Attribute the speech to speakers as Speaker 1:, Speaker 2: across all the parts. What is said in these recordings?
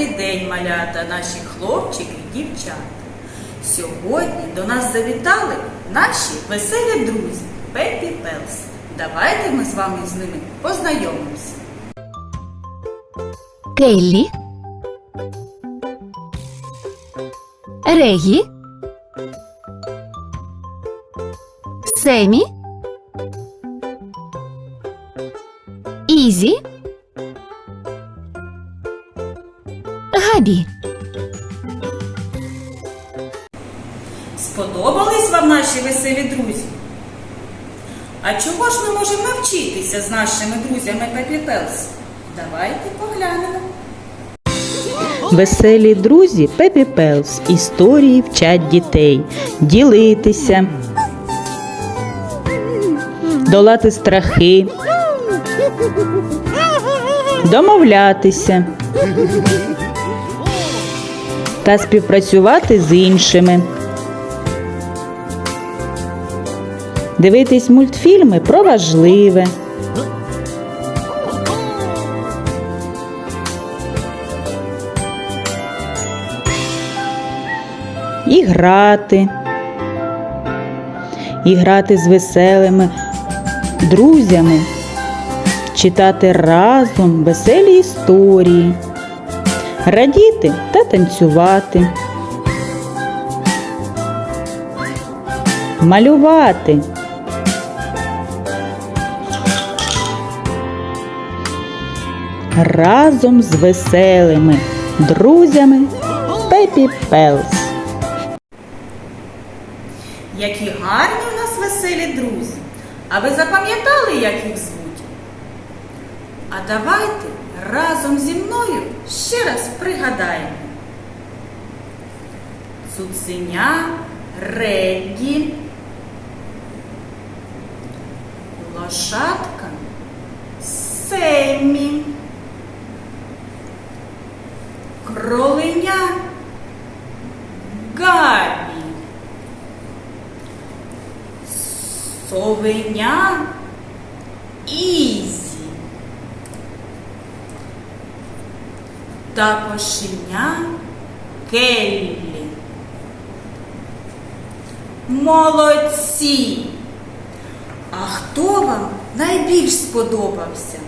Speaker 1: Добрий день, малята, наші хлопчики і дівчата. Сьогодні до нас завітали наші веселі друзі Пеппі Пелс. Давайте ми з вами з ними познайомимося.
Speaker 2: Келлі, Регі, Семі, Ізі, Габі.
Speaker 1: Сподобались вам наші веселі друзі? А чого ж ми можемо навчитися з нашими друзями Пеппі Пелс? Давайте поглянемо.
Speaker 3: Веселі друзі Пепі Пелс. Історії вчать дітей. Ділитися. Долати страхи. Домовлятися. Та співпрацювати з іншими. Дивитись мультфільми про важливе. і грати, і грати з веселими друзями, читати разом веселі історії, радіти та танцювати, малювати. Разом з веселими друзями Пепі Пелс.
Speaker 1: Які гарні у нас веселі друзі. А ви запам'ятали, як їх звуть? А давайте разом зі мною ще раз пригадаємо. Цуценя Реггі, лошадка Семі, кроленя Габі. Совеня Ізі та кошеня Келлі. Молодці! А хто вам найбільш сподобався?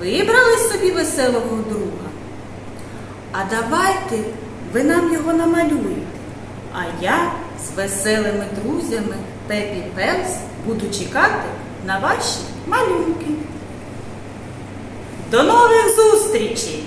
Speaker 1: Вибрали собі веселого друга? А давайте ви нам його намалюєте. А я з веселими друзями Пепі Пелс буду чекати на ваші малюнки. До нових зустрічей!